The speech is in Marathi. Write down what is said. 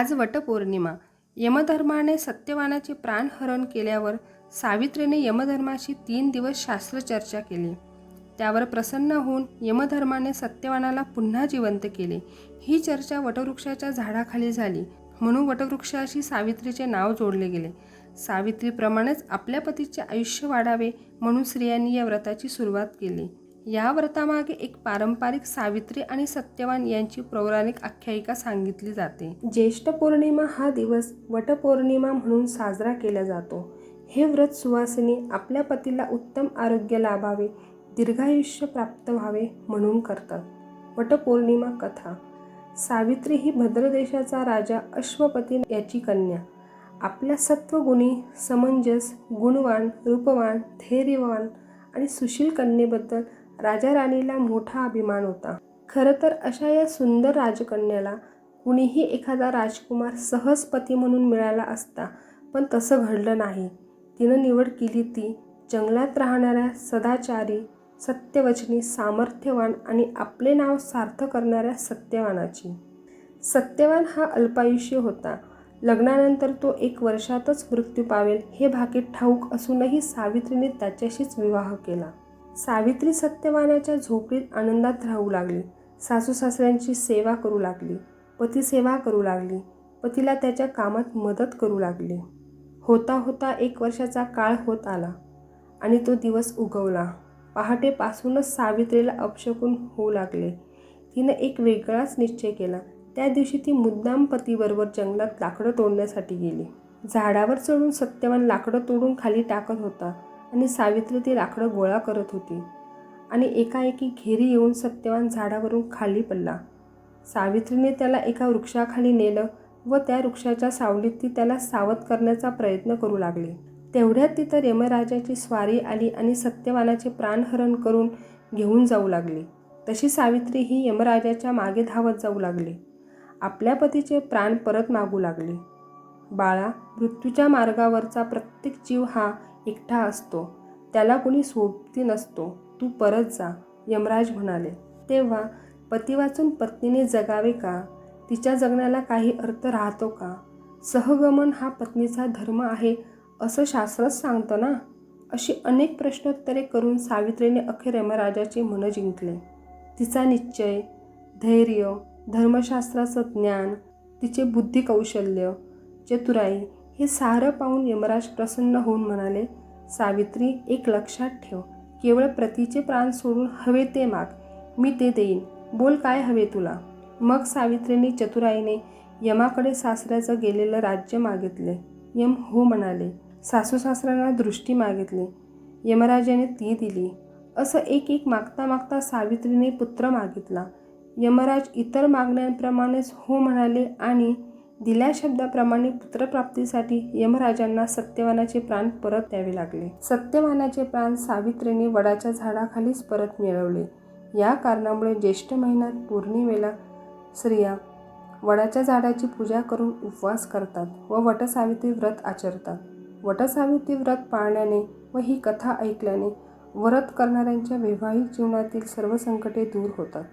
आज वटपौर्णिमा. यमधर्माने सत्यवानाचे प्राणहरण केल्यावर सावित्रीने यमधर्माशी तीन दिवस शास्त्रचर्चा केली. त्यावर प्रसन्न होऊन यमधर्माने सत्यवानाला पुन्हा जिवंत केले. ही चर्चा वटवृक्षाच्या झाडाखाली झाली म्हणून वटवृक्षाशी सावित्रीचे नाव जोडले गेले. सावित्रीप्रमाणेच आपल्या पतीचे आयुष्य वाढावे म्हणून स्त्रियांनी या व्रताची सुरुवात केली. या व्रतामागे एक पारंपरिक सावित्री आणि सत्यवान यांची पौराणिक आख्यायिका सांगितली जाते. ज्येष्ठ पौर्णिमा हा दिवस वटपौर्णिमा म्हणून साजरा केला जातो. हे व्रत सुवासिनी आपल्या पतीला उत्तम आरोग्य लाभावे दीर्घायुष्य प्राप्त व्हावे म्हणून करतात. वटपौर्णिमा कथा. सावित्री ही भद्रदेशाचा राजा अश्वपती याची कन्या. आपल्या सत्वगुणी समंजस गुणवान रूपवान धैर्यवान आणि सुशील कन्येबद्दल राजा राणीला मोठा अभिमान होता. खरं तर अशा या सुंदर राजकन्याला कुणीही एखादा राजकुमार सहज पती म्हणून मिळाला असता पण तसं घडलं नाही. तिनं निवड केली ती जंगलात राहणाऱ्या सदाचारी सत्यवचनी सामर्थ्यवान आणि आपले नाव सार्थ करणाऱ्या सत्यवानाची. सत्यवान हा अल्पायुष्य होता. लग्नानंतर तो एक वर्षातच मृत्यू पावेल हे भाकीत ठाऊक असूनही सावित्रीने त्याच्याशीच विवाह केला. सावित्री सत्यवानाच्या झोपडीत आनंदात राहू लागली. सासू सासऱ्यांची सेवा करू लागली. पती सेवा करू लागली. पतीला त्याच्या कामात मदत करू लागली. होता होता एक वर्षाचा काळ होत आला आणि तो दिवस उगवला. पहाटेपासूनच सावित्रीला अपशकून होऊ लागले. तिनं एक वेगळाच निश्चय केला. त्या दिवशी ती मुद्दाम पतीबरोबर जंगलात लाकडं तोडण्यासाठी गेली. झाडावर चढून सत्यवान लाकडं तोडून खाली टाकत होता. आणि सावित्री ती लाकडं गोळा करत होती. आणि एकाएकी घेरी येऊन सत्यवान झाडावरून खाली पडला. सावित्रीने त्याला एका वृक्षाखाली नेलं व त्या वृक्षाच्या सावलीत ती त्याला सावध करण्याचा प्रयत्न करू लागली. तेवढ्यात तिथं यमराजाची स्वारी आली आणि सत्यवानाचे प्राणहरण करून घेऊन जाऊ लागली. तशी सावित्री ही यमराजाच्या मागे धावत जाऊ लागली. आपल्या पतीचे प्राण परत मागू लागले. बाळा मृत्यूच्या मार्गावरचा प्रत्येक जीव हा एकटा असतो. त्याला कोणी सोबती नसतो. तू परत जा यमराज म्हणाले. तेव्हा पती वाचून पत्नीने जगावे का? तिच्या जगण्याला काही अर्थ राहतो का? सहगमन हा पत्नीचा धर्म आहे असं शास्त्रच सांगतं ना? अशी अनेक प्रश्नोत्तरे करून सावित्रीने अखेर यमराजाचे मन जिंकले. तिचा निश्चय धैर्य धर्मशास्त्राचं ज्ञान तिचे बुद्धी कौशल्य चतुराई हे सारं पाहून यमराज प्रसन्न होऊन म्हणाले सावित्री एक लक्षात ठेव. केवळ प्रतीचे प्राण सोडून हवे ते माग. मी ते देईन. बोल काय हवे तुला. मग सावित्रीने चतुराईने यमाकडे सासऱ्याचं गेलेलं राज्य मागितले. यम हो म्हणाले. सासू सासऱ्यांना दृष्टी मागितली. यमराजाने ती दिली. असं एक एक मागता मागता सावित्रीने पुत्र मागितला. यमराज इतर मागण्यांप्रमाणेच हो म्हणाले आणि दिल्या शब्दाप्रमाणे पुत्रप्राप्तीसाठी यमराजांना सत्यवानाचे प्राण परत द्यावे लागले. सत्यवानाचे प्राण सावित्रीने वडाच्या झाडाखालीच परत मिळवले. या कारणामुळे ज्येष्ठ महिन्यात पौर्णिमेला स्त्रिया वडाच्या झाडाची पूजा करून उपवास करतात व वटसावित्री व्रत आचरतात. वटसावित्री व्रत पाळण्याने व ही कथा ऐकल्याने व्रत करणाऱ्यांच्या वैवाहिक जीवनातील सर्व संकटे दूर होतात.